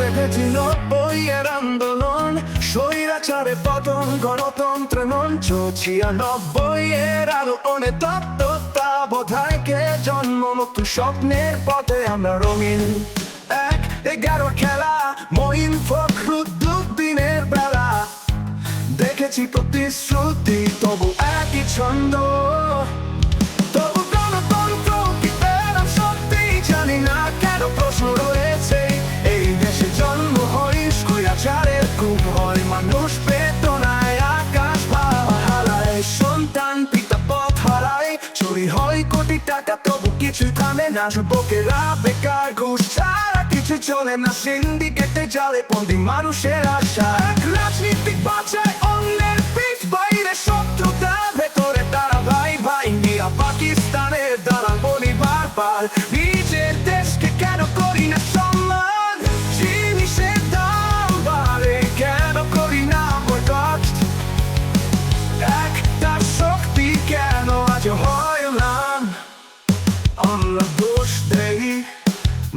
দেখেছি নব্বইয়ের আন্দোলন, স্বৈরাচারে পতন, গণতন্ত্রে মঞ্চ ছিয়ানব্বইয়ের আলো অনে তত্ত্বতা বোধায় কে জন্ম মুক্ত স্বপ্নের পথে আমরা রঙিন এক এগারো খেলা মহিন ফখরুদ্দিনের বেলা। দেখেছি প্রতিশ্রুতি, তবু একই ছন্দ কিছু থামে না যুবকেরা বেকার ঘুষ ছাড়া কিছু চলে না। সিন্ডিকেটে জালে বন্দি মানুষের আশা। এক রাজনীতিক বাঁচায় অন্যের পিঠ, বাইরে শত্রুতা, ভেতরে তারা ভাই ভাই নিয়া পাকিস্তানের দালাল বলি বারবার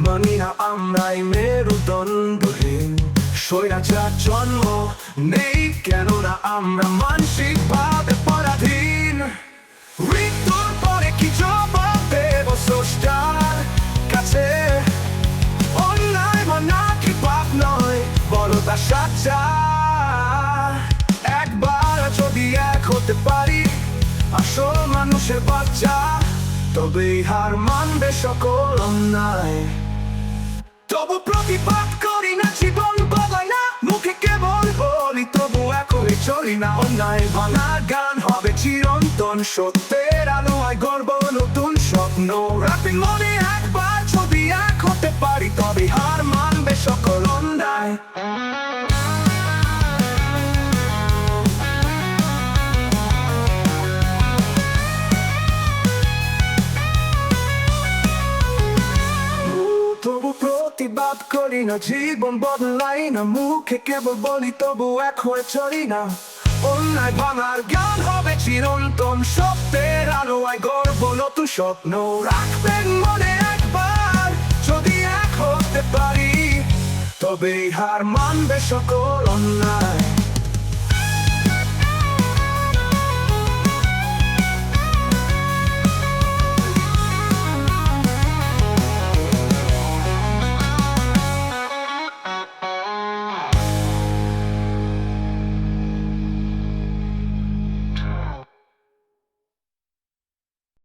মানি না আমরাই মেরুদণ্ডহীন। স্বৈরাচার জন্ম নেই কেননা আমরা মানসিক ভাবে পরাধীন। মৃত্যুর পরে কি জবাব দেব স্রষ্টার কাছে? অন্যায় মানা কি পাপ নয় বড় তা সাজা একবার যদি এক হতে পারি, আসল মানুষের বাচ্চা, তবেই হার মানবে সকল অন্যায়। তবু প্রতিবাদ করি না, জীবন বদলাই না, মুখে কেবল বলি, তবু একই চলি না। অন্যায় ভাঙা গান হবে চিরন্তন, সত্যের আলোয় গর্ব নতুন স্বপ্ন। রাখি মনে একবার প্রতিবাদ করি না, জীবন বদলাই না, মুখে কেবল বলি, তবু এক হয়ে চলি না। অন্যায় ভাঙার জ্ঞান হবে চিরন্তন, সত্যের আলোয় গর্ব নতুন স্বপ্ন। রাখবেন মনে একবার, যদি এক হতে পারি তবে হার মানবে সকল অন্যায়।